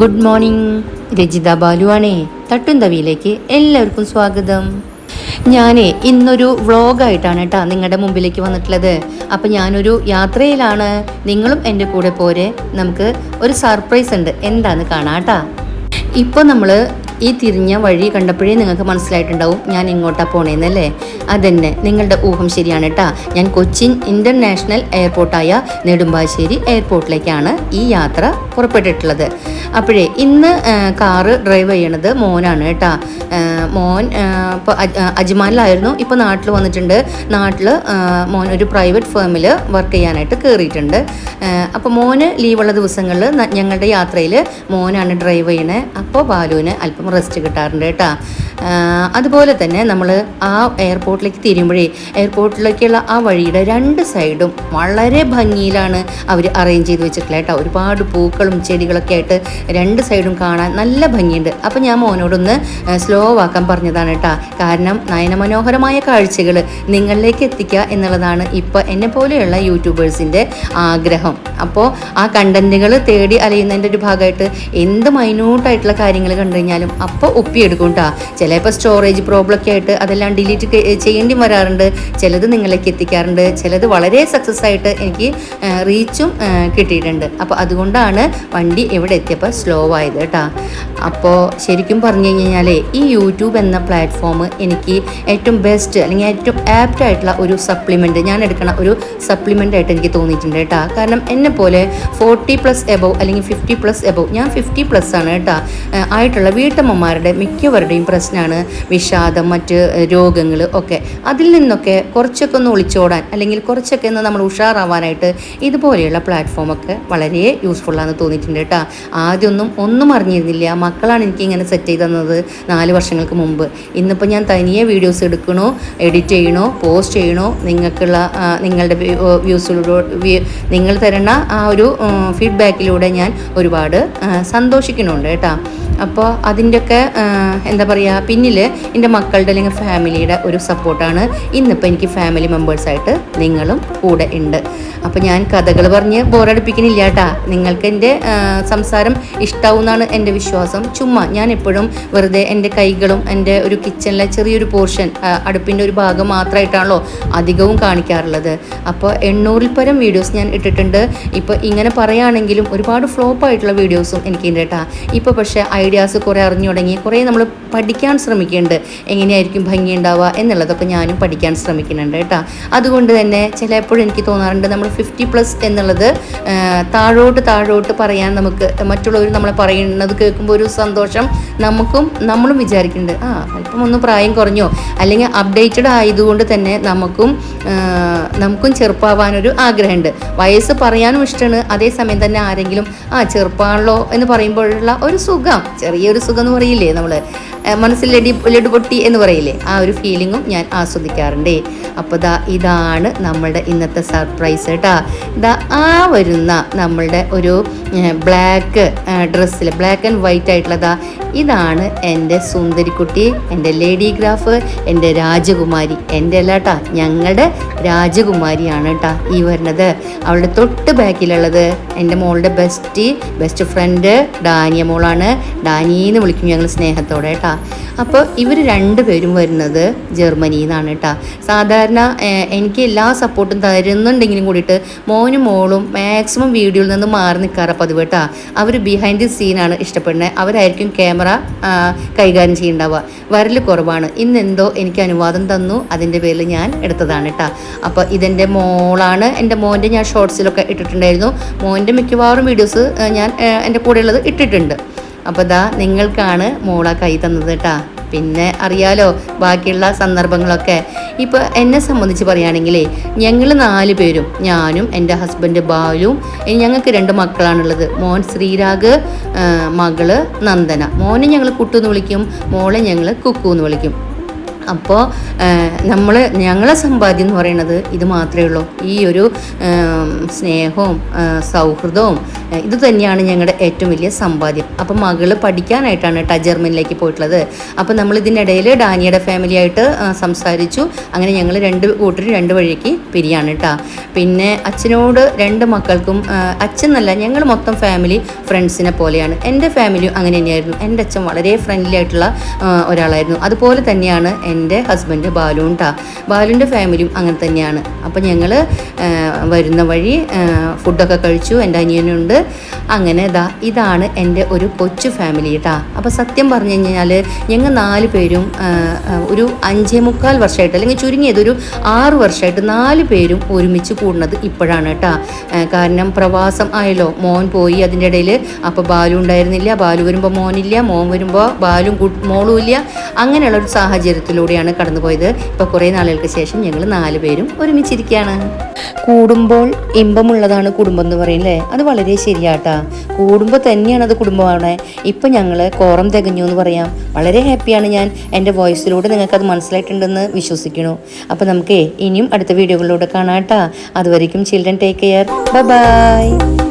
Good morning Rajitha ബാലുവാണേ. തട്ടും തവിയിലേക്ക് എല്ലാവർക്കും സ്വാഗതം. ഞാനേ ഇന്നൊരു വ്ളോഗായിട്ടാണ് കേട്ടോ നിങ്ങളുടെ മുമ്പിലേക്ക് വന്നിട്ടുള്ളത്. അപ്പം ഞാനൊരു യാത്രയിലാണ്. നിങ്ങളും എന്റെ കൂടെ പോരെ. നമുക്ക് ഒരു സർപ്രൈസ് ഉണ്ട്. എന്താന്ന് കാണാം കേട്ടാ ഇപ്പോൾ നമ്മൾ ഈ തിരിഞ്ഞ വഴി കണ്ടപ്പോഴേ നിങ്ങൾക്ക് മനസ്സിലായിട്ടുണ്ടാവും ഞാൻ ഇങ്ങോട്ടാണ് പോണേന്നല്ലേ. അതന്നെ നിങ്ങളുടെ ഊഹം ശരിയാണ് കേട്ടാ ഞാൻ കൊച്ചിൻ ഇന്റർനാഷണൽ എയർപോർട്ടായ നെടുമ്പാശ്ശേരി എയർപോർട്ടിലേക്കാണ് ഈ യാത്ര പുറപ്പെട്ടിട്ടുള്ളത്. അപ്പോഴേ ഇന്ന് കാറ് ഡ്രൈവ് ചെയ്യണത് മോനാണ് കേട്ടാ. മോൻ ഇപ്പോൾ അജ്മാനിലായിരുന്നു. ഇപ്പോൾ നാട്ടിൽ വന്നിട്ടുണ്ട്. നാട്ടിൽ മോൻ ഒരു പ്രൈവറ്റ് ഫേമിൽ വർക്ക് ചെയ്യാനായിട്ട് കയറിയിട്ടുണ്ട് അപ്പോൾ മോന് ലീവുള്ള ദിവസങ്ങളിൽ ഞങ്ങളുടെ യാത്രയിൽ മോനാണ് ഡ്രൈവ് ചെയ്യണേ. അപ്പോൾ ബാലുവിന് അല്പം റെസ്റ്റ് കിട്ടാറുണ്ട് കേട്ടാ. അതുപോലെ തന്നെ നമ്മൾ ആ എയർപോർട്ടിലേക്ക് തിരിയുമ്പോഴേ എയർപോർട്ടിലേക്കുള്ള ആ വഴിയുടെ രണ്ട് സൈഡും വളരെ ഭംഗിയിലാണ് അവർ അറേഞ്ച് ചെയ്ത് വെച്ചിട്ടുള്ളത് കേട്ടോ. ഒരുപാട് പൂക്കളും ചെടികളൊക്കെ ആയിട്ട് രണ്ട് സൈഡും കാണാൻ നല്ല ഭംഗിയുണ്ട്. അപ്പം ഞാൻ മോനോടൊന്ന് സ്ലോ ആക്കാൻ പറഞ്ഞതാണ് കേട്ടോ. കാരണം നയനമനോഹരമായ കാഴ്ചകൾ നിങ്ങളിലേക്ക് എത്തിക്കുക എന്നുള്ളതാണ് ഇപ്പോൾ എന്നെ പോലെയുള്ള യൂട്യൂബേഴ്സിന്റെ ആഗ്രഹം. അപ്പോൾ ആ കണ്ടന്റുകൾ തേടി അലയുന്നതിന്റെ ഒരു ഭാഗമായിട്ട് എന്ത് മൈന്യൂട്ടായിട്ടുള്ള കാര്യങ്ങൾ കണ്ടു കഴിഞ്ഞാലും അപ്പോൾ ഒപ്പിയെടുക്കും കേട്ടോ. ചിലപ്പോൾ സ്റ്റോറേജ് പ്രോബ്ലം ഒക്കെ ആയിട്ട് അതെല്ലാം ഡിലീറ്റ് ചെയ്യേണ്ടി വരാറുണ്ട്. ചിലത് നിങ്ങളിലേക്ക് എത്തിക്കാറുണ്ട്. ചിലത് വളരെ സക്സസ് ആയിട്ട് എനിക്ക് റീച്ചും കിട്ടിയിട്ടുണ്ട്. അപ്പോൾ അതുകൊണ്ടാണ് വണ്ടി എവിടെ എത്തിയപ്പോൾ സ്ലോ ആയത് കേട്ടോ അപ്പോൾ ശരിക്കും പറഞ്ഞു കഴിഞ്ഞാൽ ഈ യൂട്യൂബ് എന്ന പ്ലാറ്റ്ഫോം എനിക്ക് ഏറ്റവും ബെസ്റ്റ് അല്ലെങ്കിൽ ഏറ്റവും ആപ്റ്റ് ആയിട്ടുള്ള ഒരു സപ്ലിമെന്റ് ഞാൻ എടുക്കണ ഒരു സപ്ലിമെന്റ് ആയിട്ട് എനിക്ക് തോന്നിയിട്ടുണ്ട് കേട്ടോ കാരണം എന്നെ പോലെ ഫോർട്ടി പ്ലസ് എബവ് അല്ലെങ്കിൽ ഫിഫ്റ്റി പ്ലസ് എബവ് ഞാൻ ഫിഫ്റ്റി പ്ലസ് ആണ് കേട്ടോ ആയിട്ടുള്ള വീട്ടമ്മമാരുടെ മിക്കവരുടെയും പ്രശ്നമാണ് വിഷാദം മറ്റ് രോഗങ്ങൾ ഒക്കെ. അതിൽ നിന്നൊക്കെ കുറച്ചൊക്കെ ഒന്ന് ഒളിച്ചോടാൻ അല്ലെങ്കിൽ കുറച്ചൊക്കെ ഒന്ന് നമ്മൾ ഉഷാറാവാനായിട്ട് ഇതുപോലെയുള്ള പ്ലാറ്റ്ഫോമൊക്കെ വളരെ യൂസ്ഫുള്ളാണെന്ന് തോന്നിയിട്ടുണ്ട് കേട്ടോ. ആദ്യമൊന്നും ഒന്നും അറിഞ്ഞിരുന്നില്ല. മക്കളാണ് എനിക്ക് ഇങ്ങനെ സെറ്റ് ചെയ്ത് തന്നത് നാല് വർഷങ്ങൾക്ക് മുമ്പ്. ഇന്നിപ്പോൾ ഞാൻ തനിയെ വീഡിയോസ് എടുക്കണോ എഡിറ്റ് ചെയ്യണോ പോസ്റ്റ് ചെയ്യണോ നിങ്ങൾക്കുള്ള നിങ്ങളുടെ വ്യൂസിലൂടെ നിങ്ങൾ തരുന്ന ആ ഒരു ഫീഡ്ബാക്കിലൂടെ ഞാൻ ഒരുപാട് സന്തോഷിക്കുന്നുണ്ട് കേട്ടോ. അപ്പോൾ അതിന്റെയൊക്കെ എന്താ പറയുക പിന്നിൽ എന്റെ മക്കളുടെ അല്ലെങ്കിൽ ഫാമിലിയുടെ ഒരു സപ്പോർട്ടാണ് ഇന്നിപ്പോൾ എനിക്ക് ഫാമിലി മെമ്പേഴ്സായിട്ട് നിങ്ങളും കൂടെ ഉണ്ട്. അപ്പോൾ ഞാൻ കഥകൾ പറഞ്ഞ് ബോറടിപ്പിക്കണില്ല കേട്ടാ നിങ്ങൾക്ക് എന്റെ സംസാരം ഇഷ്ടാവും എന്നാണ് എന്റെ വിശ്വാസം. ചുമ്മാ ഞാൻ എപ്പോഴും വെറുതെ എന്റെ കൈകളും എന്റെ ഒരു കിച്ചണിലെ ചെറിയൊരു പോർഷൻ അടുപ്പിന്റെ ഒരു ഭാഗം മാത്രമായിട്ടാണല്ലോ അധികവും കാണിക്കാറുള്ളത്. അപ്പോൾ എണ്ണൂറിൽ പരം വീഡിയോസ് ഞാൻ ഇട്ടിട്ടുണ്ട്. ഇപ്പോൾ ഇങ്ങനെ പറയുകയാണെങ്കിലും ഒരുപാട് ഫ്ലോപ്പ് ആയിട്ടുള്ള വീഡിയോസും എനിക്കുണ്ട് കേട്ടാ ഇപ്പോൾ പക്ഷേ ഐഡിയാസ് കുറേ അറിഞ്ഞു തുടങ്ങി. കുറേ നമ്മൾ പഠിക്കാൻ ശ്രമിക്കുന്നുണ്ട് എങ്ങനെയായിരിക്കും ഭംഗി ഉണ്ടാവുക എന്നുള്ളതൊക്കെ ഞാനും പഠിക്കാൻ ശ്രമിക്കുന്നുണ്ട് കേട്ടോ. അതുകൊണ്ട് തന്നെ ചിലപ്പോഴും എനിക്ക് തോന്നാറുണ്ട് നമ്മൾ ഫിഫ്റ്റി പ്ലസ് എന്നുള്ളത് താഴോട്ട് താഴോട്ട് പറയാൻ നമുക്ക് മറ്റുള്ളവർ നമ്മളെ പറയുന്നത് കേൾക്കുമ്പോൾ ഒരു സന്തോഷം നമുക്കും നമ്മളും വിചാരിക്കുന്നുണ്ട്. ആ അല്പം ഒന്ന് പ്രായം കുറഞ്ഞോ? അല്ലെങ്കിൽ അപ്ഡേറ്റഡ് ആയതുകൊണ്ട് തന്നെ നമുക്കും നമുക്കും ചെറുപ്പാവാനൊരു ആഗ്രഹമുണ്ട്. വയസ്സ് പറയാനും ഇഷ്ടമാണ്. അതേസമയം തന്നെ ആരെങ്കിലും ആ ചെറുപ്പാണല്ലോ എന്ന് പറയുമ്പോഴുള്ള ഒരു സുഖം ചെറിയൊരു സുഖം എന്ന് പറയില്ലേ നമ്മൾ മനസ്സിൽ ലഡി ലഡു പൊട്ടി എന്ന് പറയില്ലേ ആ ഒരു ഫീലിങ്ങും ഞാൻ ആസ്വദിക്കാറുണ്ട്. അപ്പോൾ ദാ ഇതാണ് നമ്മളുടെ ഇന്നത്തെ സർപ്രൈസ് കേട്ടാ ദാ ആ വരുന്ന നമ്മളുടെ ഒരു ബ്ലാക്ക് ഡ്രസ്സിൽ ബ്ലാക്ക് ആൻഡ് വൈറ്റ് ആയിട്ടുള്ളതാ ഇതാണ് എന്റെ സുന്ദരിക്കുട്ടി എന്റെ ലേഡി ഗ്രാഫ് എന്റെ രാജകുമാരി എന്റെ അല്ല കേട്ടാ ഞങ്ങളുടെ രാജകുമാരിയാണ് കേട്ടാ ഈ വരുന്നത്. അവളുടെ തൊട്ട് ബാക്കിലുള്ളത് എന്റെ മോളുടെ ബെസ്റ്റ് ബെസ്റ്റ് ഫ്രണ്ട് ഡാനിയ മോളാണ്. ഡാനിയെന്ന് വിളിക്കും ഞങ്ങൾ സ്നേഹത്തോടെ കേട്ടാ അപ്പോൾ ഇവർ രണ്ടുപേരും വരുന്നത് ജർമ്മനിയിൽ നിന്നാണ് കേട്ടോ സാധാരണ എനിക്ക് എല്ലാ സപ്പോർട്ടും തരുന്നുണ്ടെങ്കിലും കൂടിയിട്ട് മോനും മോളും മാക്സിമം വീഡിയോയിൽ നിന്ന് മാറി നിൽക്കാറ് പതിവ് കേട്ടോ അവർ ബിഹൈൻഡ് ദി സീനാണ് ഇഷ്ടപ്പെടുന്നത് അവരായിരിക്കും ക്യാമറ കൈകാര്യം ചെയ്യുന്നുണ്ടാവുക വരൽ കുറവാണ്. ഇന്നെന്തോ എനിക്ക് അനുവാദം തന്നു. അതിന്റെ പേരിൽ ഞാൻ എടുത്തതാണ് കേട്ടോ അപ്പോൾ ഇതെന്റെ മോളാണ്. എന്റെ മോന്റെ ഞാൻ ഷോർട്സിലൊക്കെ ഇട്ടിട്ടുണ്ടായിരുന്നു. മോന്റെ മിക്കവാറും വീഡിയോസ് ഞാൻ എന്റെ കൂടെയുള്ളത് ഇട്ടിട്ടുണ്ട്. അപ്പോൾ ദാ നിങ്ങൾക്കാണ് മോള കൈ തന്നത് കേട്ടാ പിന്നെ അറിയാലോ ബാക്കിയുള്ള സന്ദർഭങ്ങളൊക്കെ. ഇപ്പോൾ എന്നെ സംബന്ധിച്ച് പറയുകയാണെങ്കിലേ ഞങ്ങൾ നാല് പേരും ഞാനും എന്റെ ഹസ്ബൻഡ് ബാലും ഞങ്ങൾക്ക് രണ്ട് മക്കളാണുള്ളത്. മോൻ ശ്രീരാഗ് മകൾ നന്ദന. മോനെ ഞങ്ങൾ കുട്ടു എന്ന് വിളിക്കും മോളെ ഞങ്ങൾ കുക്കു എന്ന് വിളിക്കും. അപ്പോൾ നമ്മൾ ഞങ്ങളെ സമ്പാദ്യം എന്ന് പറയുന്നത് ഇത് മാത്രമേ ഉള്ളൂ. ഈ ഒരു സ്നേഹവും സൗഹൃദവും ഇത് തന്നെയാണ് ഞങ്ങളുടെ ഏറ്റവും വലിയ സമ്പാദ്യം. അപ്പം മകൾ പഠിക്കാനായിട്ടാണ് കേട്ടോ ജർമ്മനിലേക്ക് പോയിട്ടുള്ളത്. അപ്പം നമ്മൾ ഇതിനിടയിൽ ഡാനിയുടെ ഫാമിലിയായിട്ട് സംസാരിച്ചു. അങ്ങനെ ഞങ്ങൾ രണ്ട് കൂട്ടരും രണ്ട് വഴിക്ക് പിരിയാണ് കേട്ടോ പിന്നെ അച്ഛനോട് രണ്ട് മക്കൾക്കും അച്ഛനല്ല ഞങ്ങൾ മൊത്തം ഫാമിലി ഫ്രണ്ട്സിനെ പോലെയാണ്. എന്റെ ഫാമിലിയും അങ്ങനെ തന്നെയായിരുന്നു. എന്റെ അച്ഛൻ വളരെ ഫ്രണ്ട്ലി ആയിട്ടുള്ള ഒരാളായിരുന്നു. അതുപോലെ തന്നെയാണ് എന്റെ ഹസ്ബൻഡ് ബാലുവും ട്ടാ. ബാലുവിന്റെ ഫാമിലിയും അങ്ങനെ തന്നെയാണ്. അപ്പം ഞങ്ങൾ വരുന്ന വഴി ഫുഡൊക്കെ കഴിച്ചു എന്റെ അനിയനുണ്ട്. അങ്ങനെ ഇതാ ഇതാണ് എന്റെ ഒരു കൊച്ചു ഫാമിലി കേട്ടാ അപ്പോൾ സത്യം പറഞ്ഞു കഴിഞ്ഞാൽ ഞങ്ങൾ നാല് പേരും ഒരു അഞ്ചേ മുക്കാൽ വർഷമായിട്ട് അല്ലെങ്കിൽ ചുരുങ്ങിയതൊരു ആറ് വർഷമായിട്ട് നാല് പേരും ഒരുമിച്ച് കൂടുന്നത് ഇപ്പോഴാണ് കേട്ടാ കാരണം പ്രവാസം ആയല്ലോ മോൻ പോയി അതിന്റെ ഇടയിൽ അപ്പോൾ ബാലു ഉണ്ടായിരുന്നില്ല ബാലു വരുമ്പോൾ മോനില്ല മോൻ വരുമ്പോൾ ബാലും മോളും ഇല്ല. അങ്ങനെയുള്ള ഒരു സാഹചര്യത്തിലൂടെയാണ് കടന്നുപോയത്. ഇപ്പോൾ കുറേ നാളുകൾക്ക് ശേഷം ഞങ്ങൾ നാല് പേരും ഒരുമിച്ചിരിക്കുകയാണ് കൂടുമ്പോൾ ഇമ്പമുള്ളതാണ് കുടുംബം എന്ന് പറയില്ലേ അത് വളരെ ശരിയാട്ടാ. കൂടുമ്പോൾ തന്നെയാണ് അത് കുടുംബമാണ് ഇപ്പം ഞങ്ങൾ കോറം തികഞ്ഞു എന്ന് പറയാം. വളരെ ഹാപ്പിയാണ് ഞാൻ എന്റെ വോയിസിലൂടെ അത് മനസ്സിലായിട്ടുണ്ടെന്ന് വിശ്വസിക്കുന്നു. അപ്പോൾ നമുക്ക് ഇനിയും അടുത്ത വീഡിയോകളിലൂടെ കാണാം കേട്ടാ. അതുവരെയും ചിൽഡ്രൻ ടേക്ക് കെയർ. ബൈ.